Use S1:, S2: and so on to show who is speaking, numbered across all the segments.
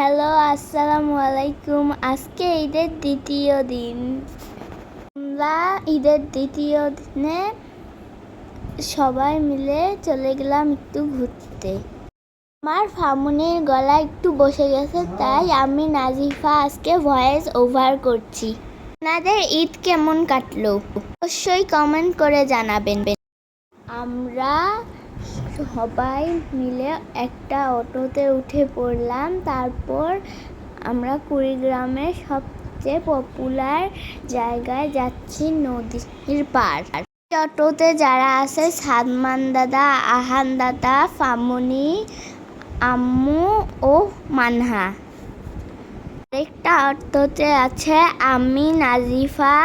S1: Hello, আসসালামু আলাইকুম। আজকে ঈদের দ্বিতীয় দিন। আমরা ঈদের দ্বিতীয় দিনে সবাই মিলে চলে গেলাম একটু ঘুরতে। আমার ফামুনের গলা একটু বসে গেছে, তাই আমি নাজিফা আজকে ভয়েস ওভার করছি। আপনাদের ঈদ কেমন কাটলো? অবশ্যই কমেন্ট করে জানাবেন। আমরা সবাই মিলে একটা অটোতে উঠে পড়লাম। তারপর আমরা কুড়িগ্রামের সবচেয়ে পপুলার জায়গায় যাচ্ছি নদীর পার অটোতে যারা আছে, সাদমান দাদা, আহান দাদা, ফামনি, আম্মু ও মানহা। আরেকটা অটোতে আছে আমি, নাজিফা,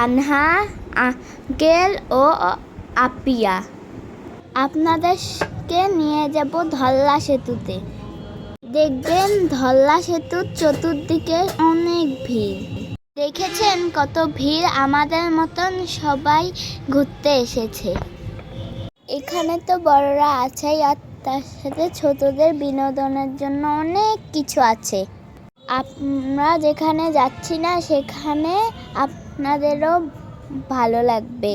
S1: আনহা, আঙ্কেল ও আপিয়া। আপনাদেরকে নিয়ে যাব ধল্লা সেতুতে। দেখবেন ধল্লা সেতুর চতুর্দিকে অনেক ভিড়। দেখেছেন কত ভিড়? আমাদের মতন সবাই ঘুরতে এসেছে। এখানে তো বড়রা আছেই, আর তার সাথে ছোটদের বিনোদনের জন্য অনেক কিছু আছে। আমরা যেখানে যাচ্ছি না, সেখানে আপনাদেরও ভালো লাগবে।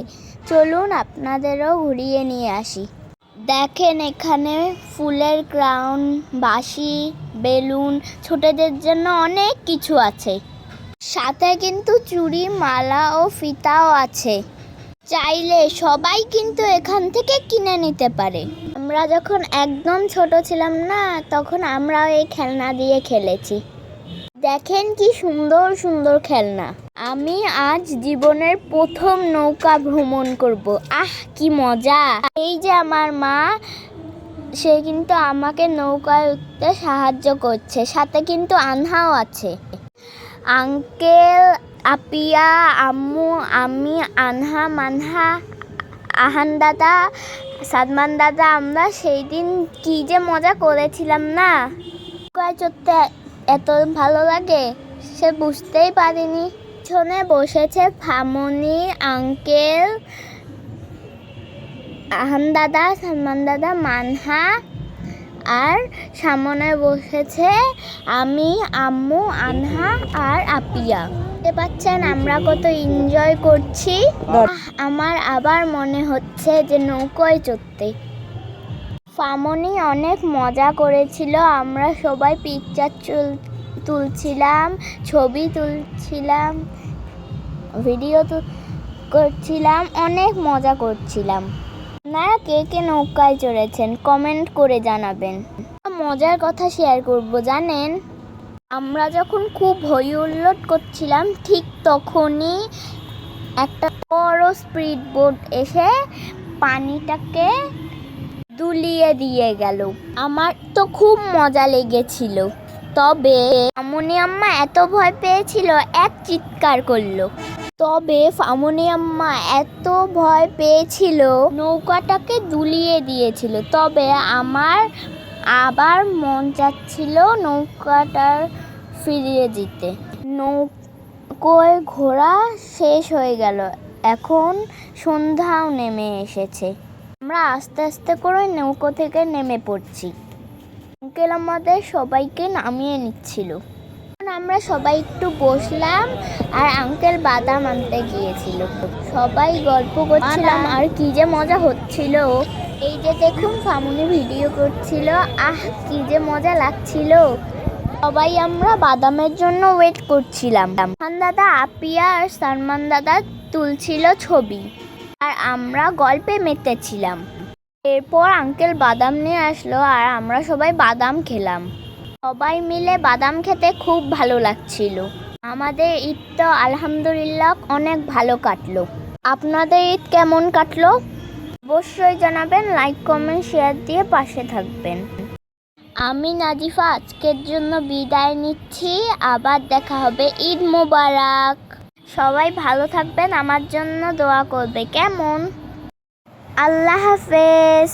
S1: চলুন আপনাদেরও ঘুরিয়ে নিয়ে আসি। দেখেন এখানে ফুলের ক্রাউন, বাঁশি, বেলুন, ছোটদের জন্য অনেক কিছু আছে। সাথে কিন্তু চুড়ি, মালা ও ফিতাও আছে। চাইলে সবাই কিন্তু এখান থেকে কিনে নিতে পারে। আমরা যখন একদম ছোট ছিলাম না, তখন আমরাও এই খেলনা দিয়ে খেলেছি। দেখেন কি সুন্দর সুন্দর খেলনা। আমি আজ জীবনের প্রথম নৌকা ভ্রমণ করব। আহ, কি মজা! এই যে আমার মা, সে কিন্তু আমাকে নৌকায় উঠতে সাহায্য করছে। সাথে কিন্তু আনহাও আছে। আঙ্কেল, আপিয়া, আম্মু, আমি, আনহা, মানহা, আহান দাদা, সাদমান দাদা, আমরা সেই দিন কি যে মজা করেছিলাম না? নৌকায় চড়তে এত ভালো লাগে? সে বুঝতেই পারিনি। পিছনে বসেছে ফামনি আঙ্কেল আহান দাদা সালমান দাদা মানহা আর সামনে বসেছে আমি আম্মু আনহা আর আপিয়া। দেখতে পাচ্ছেন আমরা কত এনজয় করছি। আমার আবার মনে হচ্ছে যে নৌকোয় চড়তে। ফামনি অনেক মজা করেছিল। আমরা সবাই পিকচার চুল, তুলছিলাম, ছবি তুলছিলাম ভিডিও করছিলাম, অনেক মজা করছিলাম। আপনারা কে কে নৌকায় চড়েছেন কমেন্ট করে জানাবেন। মজার কথা শেয়ার করব, জানেন? আমরা যখন খুব হই হুল্লোড় করছিলাম, ঠিক তখনই একটা বড় স্পিড বোট এসে পানিটাকে দুলিয়ে দিয়ে গেল। আমার তো খুব মজা লেগেছিল। তবে ফামনি আম্মা এত ভয় পেয়েছিল, এক চিৎকার করল। তবে ফামনি আম্মা এত ভয় পেয়েছিল, নৌকাটাকে দুলিয়ে দিয়েছিল। তবে আমার আবার মন চাচ্ছিল নৌকাটার ফিরিয়ে দিতে। নৌকোয় ঘোরা শেষ হয়ে গেল। এখন সন্ধ্যাও নেমে এসেছে। আমরা আস্তে আস্তে করে নৌকো থেকে নেমে পড়ছি। আঙ্কেল আমাদের সবাইকে নামিয়ে নিচ্ছিল। আমরা সবাই একটু বসলাম আর আঙ্কেল বাদাম আনতে গিয়েছিল। সবাই গল্প করছিলাম আর কি যে মজা হচ্ছিল। এই যে দেখুন ফামুনি ভিডিও করছিল আহ কি যে মজা লাগছিল। সবাই আমরা বাদামের জন্য ওয়েট করছিলাম। দাদা আপিয়া আর সালমান দাদা তুলছিল ছবি। আর আমরা গল্পে মেতেছিলাম। এরপর আঙ্কেল বাদাম নিয়ে আসলো আর আমরা সবাই বাদাম খেলাম। সবাই মিলে বাদাম খেতে খুব ভালো লাগছিল। আমাদের ঈদ তো আলহামদুলিল্লাহ অনেক ভালো কাটলো। আপনাদের ঈদ কেমন কাটলো? অবশ্যই জানাবেন লাইক কমেন্ট শেয়ার দিয়ে পাশে থাকবেন। আমি নাজিফা, আজকের জন্য বিদায় নিচ্ছি। আবার দেখা হবে। ঈদ মোবারক! সবাই ভালো থাকবেন আমার জন্য দোয়া করবে। কেমন? আল্লাহ হাফেজ।